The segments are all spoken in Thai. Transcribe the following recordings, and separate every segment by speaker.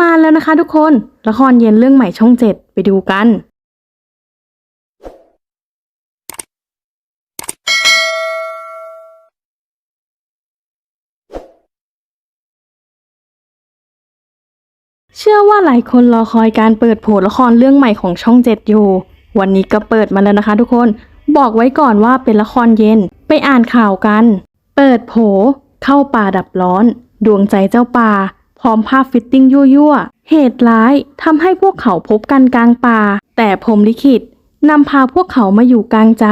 Speaker 1: มาแล้วนะคะทุกคน ละครเย็นเรื่องใหม่ช่องเจ็ดไปดูกัน เชื่อว่าหลายคนรอคอยการเปิดโผละครเรื่องใหม่ของช่องเจ็ดอยู่ วันนี้ก็เปิดมาแล้วนะคะทุกคน บอกไว้ก่อนว่าเป็นละครเย็น ไปอ่านข่าวกัน เปิดโผเข้าป่าดับร้อน ดวงใจเจ้าป่า พร้อมภาพฟิตติ้งยั่วๆ เหตุร้ายทำให้พวกเขาพบกันกลางป่า แต่พรมลิขิตนำพาพวกเขามาอยู่กลางใจ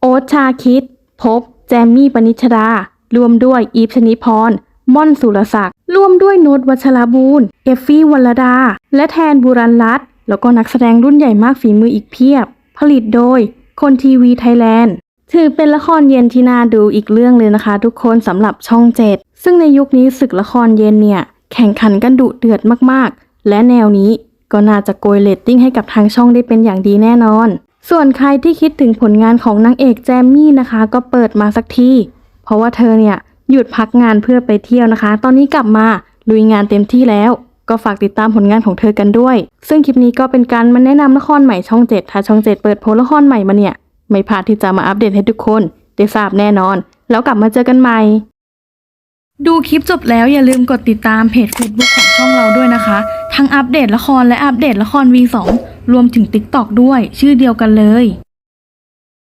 Speaker 1: โอ๊ตชาคิด พบ แจมมี่ปนิชดา รวมด้วยอีฟชนิพร ม่อนสุรศักดิ์ ร่วมด้วยโนตวัชรบูรณ์ เอฟฟี่วรดา และแทนบุรันรัตแล้วก็นักแสดงรุ่นใหญ่มากฝีมืออีกเพียบ ผลิตโดย คนทีวีไทยแลนด์ ถือเป็นละครเย็นที่น่าดูอีกเรื่องเลยนะคะ ทุกคนสำหรับช่องเจ็ดซึ่งในยุคนี้ศึกละครเย็นเนี่ย แข่งขันกันดุเดือดมากๆ และแนวนี้ก็น่าจะโกยเรตติ้งให้กับทางช่องได้เป็นอย่างดีแน่นอน ส่วนใครที่คิดถึงผลงานของนางเอกแจมมี่นะคะ ก็เปิดมาสักที เพราะว่าเธอเนี่ยหยุดพักงานเพื่อไปเที่ยวนะคะ ตอนนี้กลับมาลุยงานเต็มที่แล้ว ก็ฝากติดตามผลงานของเธอกันด้วย ซึ่งคลิปนี้ก็เป็นการมาแนะนำละครใหม่ช่องเจ็ดถ้าช่องเจ็ดเปิดโพลละครใหม่มาเนี่ย ไม่พลาดที่จะมาอัปเดตให้ทุกคนได้ทราบแน่นอน แล้วกลับมาเจอกันใหม่ ดูคลิปจบแล้วอย่าลืมกดติดตามเพจ Facebook ของช่องเราด้วยนะคะ ทั้งอัปเดตละครและอัปเดตละคร V2 รวมถึง TikTok ด้วย ชื่อเดียวกันเลย